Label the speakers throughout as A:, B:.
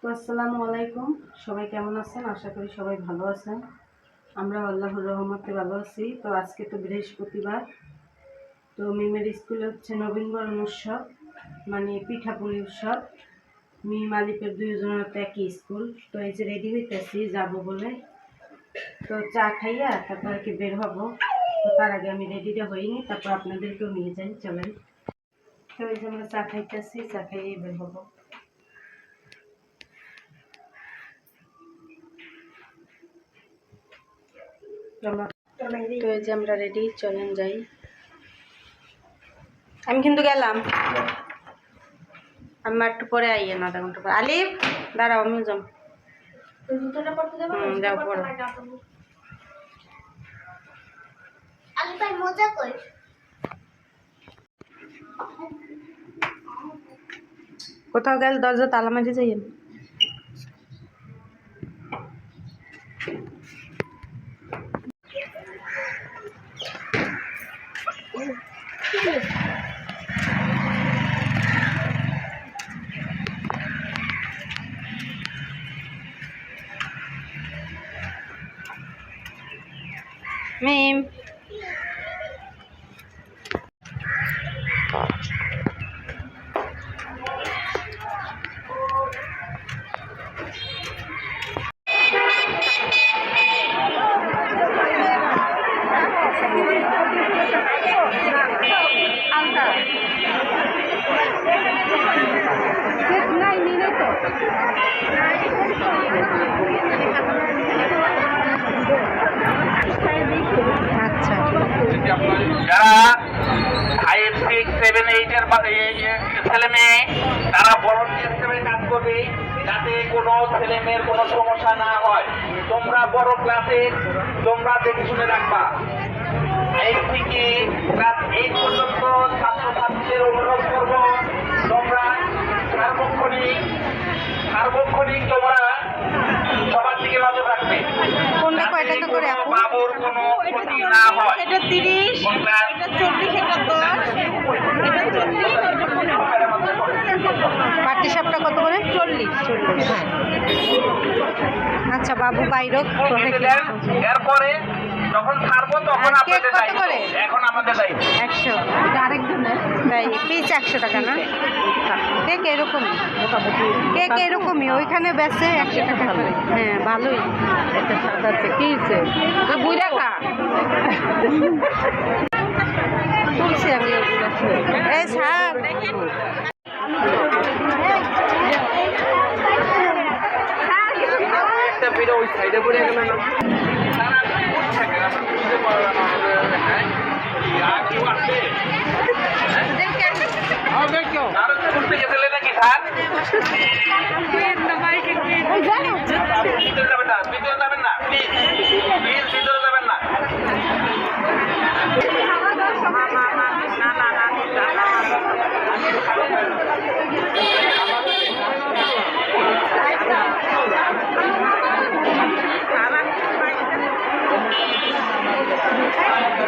A: তো আসসালামু আলাইকুম। সবাই কেমন আছেন? আশা করি সবাই ভালো আছেন। আমরা আল্লাহর রহমতে ভালো আছি। তো আজকে তো বৃহস্পতিবার। তো মিমের স্কুলে হচ্ছে নবীনবরণ উৎসব মানে পিঠাপুলি উৎসব। মিম আলিপের দুইজনের তো একই স্কুল। তো এই যে রেডি হইতেছি, যাব বলে। তো চা খাইয়া তারপর আর কি বের হব। তো তার আগে আমি রেডিটা হইনি, তারপর আপনাদেরকেও নিয়ে যাই, চলেন। তো এই যে আমরা চা খাইতেছি চা খাইয়ে বের হব। তো এই যে আমরা রেডি চলেন যাই। আমি কিন্তু গেলাম। আমি একটু পরে আইয়ে না আধা ঘণ্টা পরে। আলিফ দাঁড়াও আমিও যাম। যাও পড়ো।
B: আমি তাই মজা করি।
A: কোথাও গেলে দরজা তালা মারি যাইয়েন মিম আচ্ছা
C: যারা ফাইভ সিক্স সেভেন এইটের ছেলে মেয়ে তারা ভলেন্টিয়ার হিসেবে কাজ করবে যাতে কোনো ছেলে মেয়ের কোনো সমস্যা না হয়। তোমরা বড় ক্লাসে তোমরা দেখে শুনে রাখবা। এইট থেকে ক্লাস এইট পর্যন্ত ছাত্রছাত্রীদের অনুরোধ করব তোমরা সার্বক্ষণিক সার্বক্ষণিক তোমরা সবার দিকে নজর রাখবে।
A: কোনটা কয় টাকা করে আপু?
C: বাবুর কোনো ক্ষতি না হয়।
A: এটা চল্লিশ এটা দশ এটা চল্লিশ এটা পনেরো পাটি সাপটা কত করে চল্লিশ আচ্ছা বাবু বাইরক
C: এরপরে যখন ছাড়বো তখন
A: কেক
C: আপনাদের
A: কত করে?
C: এখন আমাদের
A: একশো। আরেকজনের তাই পিস একশো টাকা না? কেক এরকমই। কেক এরকমই ওইখানে বেচে একশো টাকা করে। হ্যাঁ ভালোই। একটা সাদা আছে কি বুই রাখা তুলছি আমি এই স্যার
C: একটা ভিডিও ওই সাইডে পড়ে গেল না তারা করছে কেন? আমরা বুঝতে পারলাম না আমাদের, হ্যাঁ? আর কেউ আসবে? হ্যাঁ? আরও ঘুরতে গেছিলে নাকি, স্যার?
D: Yeah.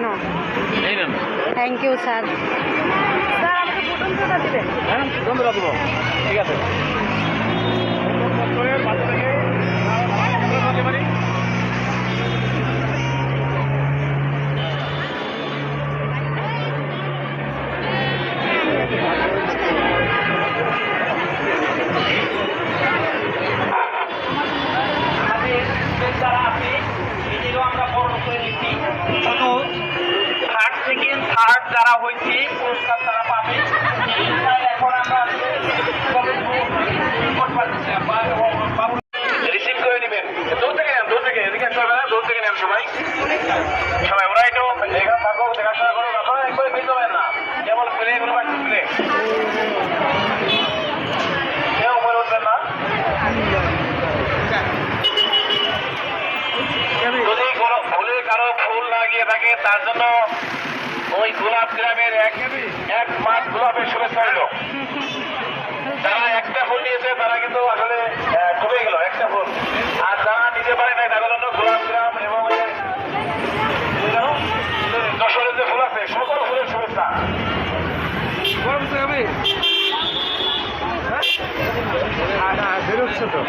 A: কেন?
D: এই নেন।
A: থ্যাংক ইউ স্যার
D: হ্যাঁ দেবো ঠিক আছে।
C: করো ফেলে না থাকে, তার জন্য ওই গোলাপ গ্রামের এক এক মাস গোলাপের শুভেচ্ছা হইল যারা একটা ফুল নিয়েছে, তারা কিন্তু আসলে ডুবে গেল, একটা ফুল আর যারা নিতে পারে না তাদের জন্য গোলাপ গ্রাম এবং ওই যে, ওই জানো, যশোরের যে ফুল আছে সকল ফুলের শুভেচ্ছা
D: বেরোচ্ছে তো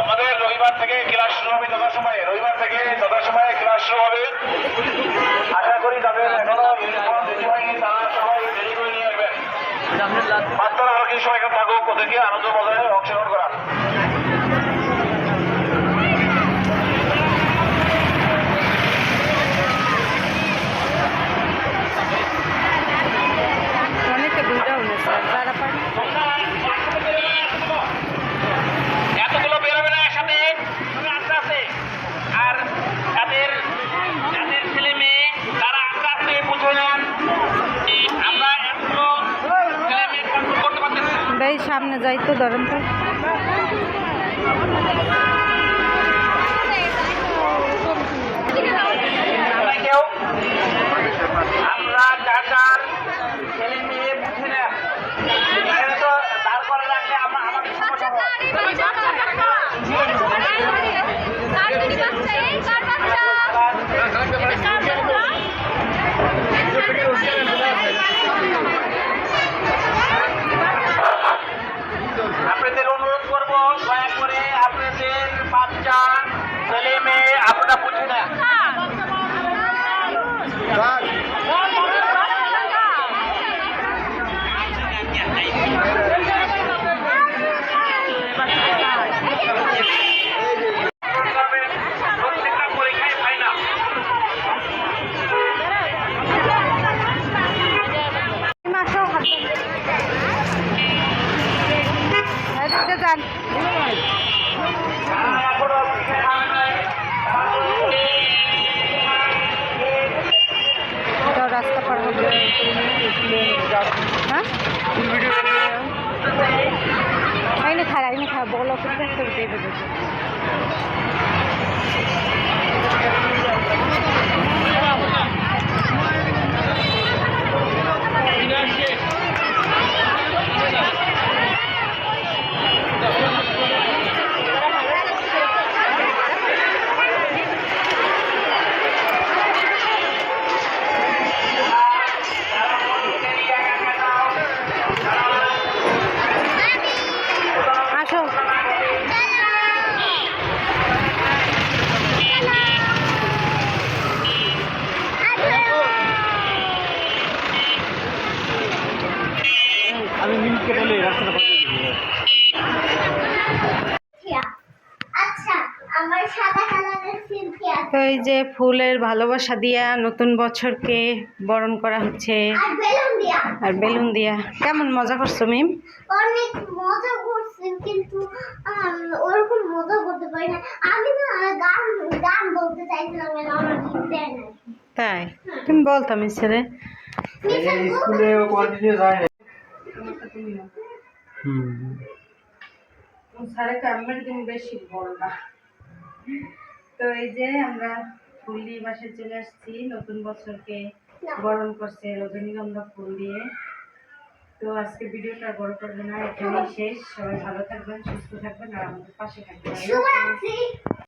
C: আমাদের রবিবার থেকে ক্লাস শুরু হবে যথাসময়ে। রবিবার থেকে যথাসময়ে ক্লাস শুরু হবে। আশা করি তাদের এখনও ইউনিফর্ম রেডি হয়নি তারা সবাই রেডি করে নিয়ে আসবেন। বাচ্চারা আরও কিছু সময় থাকুক ওদেরকে আনন্দ মজায় অংশগ্রহণ করান
A: সামনে যাই তো ধরেন তো
C: আমরা কেউ আমরা চাচার ছেলে মেয়ে বুঝে নেন এখানে তো দাঁড় করে রাখলে আমরা আমাদের সমস্যা হয় আপনাদের অনুরোধ করব দয়া করে আপনাদের বাচ্চা ছেলে মেয়ে আপনারা বুঝে নেন প্রত্যেকটা পরীক্ষায় ফাইনাল
A: মাসও যান রাস্তা পার হ্যাঁ? খারাপ খারাপ বলো কিন্তু একটা দিয়ে দেবে আসো
D: আমি মিনিটকে বলে রাস্তাটা পাঠিয়ে দিবো
B: আচ্ছা আমার সাদা কালারের
A: তো এই যে ফুলের ভালোবাসা দিয়া নতুন বছরকে বরণ করা হচ্ছে।
B: আর বেলুন দিয়া।
A: আর বেলুন দিয়া। কেমন মজা করছ মিম?
B: অনেক মজা করছি কিন্তু ওরকম মজা করতে পারি না। আমি না গান গান বলতে চাইছিলাম আমার
A: তাই? তুমি বলতাম ছেলে।
D: স্কুলে যায় না
A: সাড়ে কামের দিন বেশি বড় না। তো এই যে আমরা ফুলি বাসে চলে আসছি নতুন বছরকে বরণ করছে রজনীগন্ধা ফুল দিয়ে। তো আজকে ভিডিওটা বড় করবে না এখানেই শেষ। সবাই ভালো থাকবেন সুস্থ থাকবেন আর আমাদের পাশে থাকবেন।